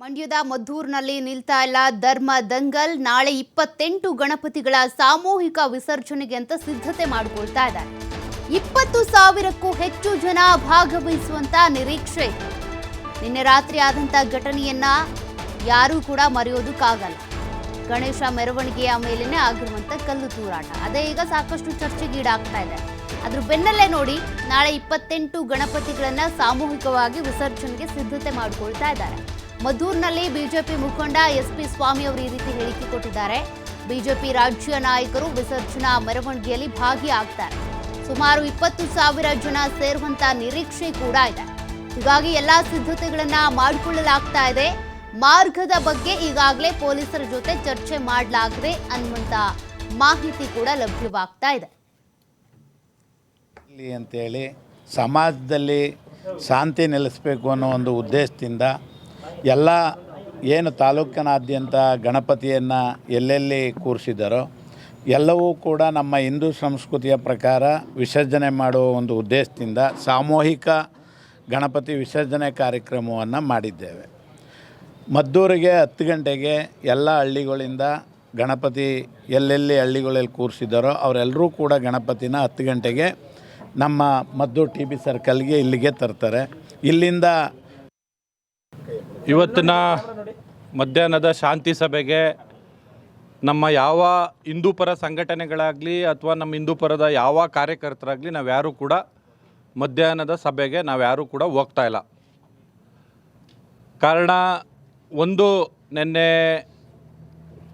ಮಂಡ್ಯದ ಮದ್ದೂರಿನಲ್ಲಿ ನಿಲ್ತಾ ಇಲ್ಲ ಧರ್ಮ ದಂಗಲ್. ನಾಳೆ ಇಪ್ಪತ್ತೆಂಟು ಗಣಪತಿಗಳ ಸಾಮೂಹಿಕ ವಿಸರ್ಜನೆಗೆ ಅಂತ ಸಿದ್ಧತೆ ಮಾಡಿಕೊಳ್ತಾ ಇದ್ದಾರೆ. ಇಪ್ಪತ್ತು ಸಾವಿರಕ್ಕೂ ಹೆಚ್ಚು ಜನ ಭಾಗವಹಿಸುವಂತ ನಿರೀಕ್ಷೆ. ನಿನ್ನೆ ರಾತ್ರಿ ಆದಂತ ಘಟನೆಯನ್ನ ಯಾರೂ ಕೂಡ ಮರೆಯೋದಕ್ಕಾಗಲ್ಲ. ಗಣೇಶ ಮೆರವಣಿಗೆಯ ಮೇಲೇನೆ ಆಗಿರುವಂತ ಕಲ್ಲು ತೂರಾಟ. ಅದೇ ಈಗ ಸಾಕಷ್ಟು ಚರ್ಚೆಗೀಡಾಗ್ತಾ ಇದೆ. ಅದ್ರ ಬೆನ್ನಲ್ಲೇ ನೋಡಿ, ನಾಳೆ ಇಪ್ಪತ್ತೆಂಟು ಗಣಪತಿಗಳನ್ನ ಸಾಮೂಹಿಕವಾಗಿ ವಿಸರ್ಜನೆಗೆ ಸಿದ್ಧತೆ ಮಾಡಿಕೊಳ್ತಾ ಇದ್ದಾರೆ. ಮದ್ದೂರಿನಲ್ಲಿ ಬಿಜೆಪಿ ಮುಖಂಡ ಎಸ್ಪಿ ಸ್ವಾಮಿ ಅವರು ಈ ರೀತಿ ಹೇಳಿಕೆ ಕೊಟ್ಟಿದ್ದಾರೆ. ಬಿಜೆಪಿ ರಾಜ್ಯ ನಾಯಕರು ವಿಸರ್ಜನಾ ಮೆರವಣಿಗೆಯಲ್ಲಿ ಭಾಗಿಯಾಗ್ತಾರೆ. ಸುಮಾರು ಇಪ್ಪತ್ತು ಸಾವಿರ ಜನ ಸೇರುವಂತ ನಿರೀಕ್ಷೆ ಕೂಡ ಇದೆ. ಹೀಗಾಗಿ ಎಲ್ಲಾ ಸಿದ್ಧತೆಗಳನ್ನ ಮಾಡಿಕೊಳ್ಳಲಾಗ್ತಾ ಇದೆ. ಮಾರ್ಗದ ಬಗ್ಗೆ ಈಗಾಗಲೇ ಪೊಲೀಸರ ಜೊತೆ ಚರ್ಚೆ ಮಾಡಲಾಗಿದೆ ಅನ್ನುವಂತ ಮಾಹಿತಿ ಕೂಡ ಲಭ್ಯವಾಗ್ತಾ ಇದೆ. ಅಂತೇಳಿ ಸಮಾಜದಲ್ಲಿ ಶಾಂತಿ ನೆಲೆಸಬೇಕು ಅನ್ನೋ ಒಂದು ಉದ್ದೇಶದಿಂದ ಎಲ್ಲ ಏನು ತಾಲೂಕಿನಾದ್ಯಂತ ಗಣಪತಿಯನ್ನು ಎಲ್ಲೆಲ್ಲಿ ಕೂರಿಸಿದ್ದಾರೋ ಎಲ್ಲವೂ ಕೂಡ ನಮ್ಮ ಹಿಂದೂ ಸಂಸ್ಕೃತಿಯ ಪ್ರಕಾರ ವಿಸರ್ಜನೆ ಮಾಡುವ ಒಂದು ಉದ್ದೇಶದಿಂದ ಸಾಮೂಹಿಕ ಗಣಪತಿ ವಿಸರ್ಜನೆ ಕಾರ್ಯಕ್ರಮವನ್ನು ಮಾಡಿದ್ದೇವೆ. ಮದ್ದೂರಿಗೆ ಹತ್ತು ಗಂಟೆಗೆ ಎಲ್ಲ ಹಳ್ಳಿಗಳಿಂದ ಗಣಪತಿ ಎಲ್ಲೆಲ್ಲಿ ಹಳ್ಳಿಗಳಲ್ಲಿ ಕೂರಿಸಿದ್ದಾರೋ ಅವರೆಲ್ಲರೂ ಕೂಡ ಗಣಪತಿನ ಹತ್ತು ಗಂಟೆಗೆ ನಮ್ಮ ಮದ್ದೂರು ಟಿ ಬಿ ಸರ್ಕಲ್ಗೆ ಇಲ್ಲಿಗೆ ತರ್ತಾರೆ. ಇಲ್ಲಿಂದ ಇವತ್ತಿನ ಮಧ್ಯಾಹ್ನದ ಶಾಂತಿ ಸಭೆಗೆ ನಮ್ಮ ಯಾವ ಹಿಂದೂಪರ ಸಂಘಟನೆಗಳಾಗಲಿ ಅಥವಾ ನಮ್ಮ ಹಿಂದೂಪರದ ಯಾವ ಕಾರ್ಯಕರ್ತರಾಗಲಿ ನಾವ್ಯಾರೂ ಕೂಡ ಮಧ್ಯಾಹ್ನದ ಸಭೆಗೆ ನಾವು ಯಾರೂ ಕೂಡ ಹೋಗ್ತಾ ಇಲ್ಲ. ಕಾರಣ ಒಂದು ನೆನ್ನೆ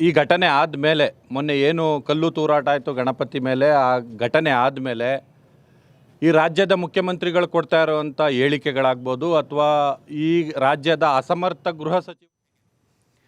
ಈ ಘಟನೆ ಆದಮೇಲೆ ಮೊನ್ನೆ ಏನು ಕಲ್ಲು ತೂರಾಟ ಆಯಿತು ಗಣಪತಿ ಮೇಲೆ, ಆ ಘಟನೆ ಆದಮೇಲೆ ಈ ರಾಜ್ಯದ ಮುಖ್ಯಮಂತ್ರಿಗಳು ಕೊಡ್ತಾ ಇರುವಂಥ ಹೇಳಿಕೆಗಳಾಗ್ಬೋದು ಅಥವಾ ಈ ರಾಜ್ಯದ ಅಸಮರ್ಥ ಗೃಹ ಸಚಿವ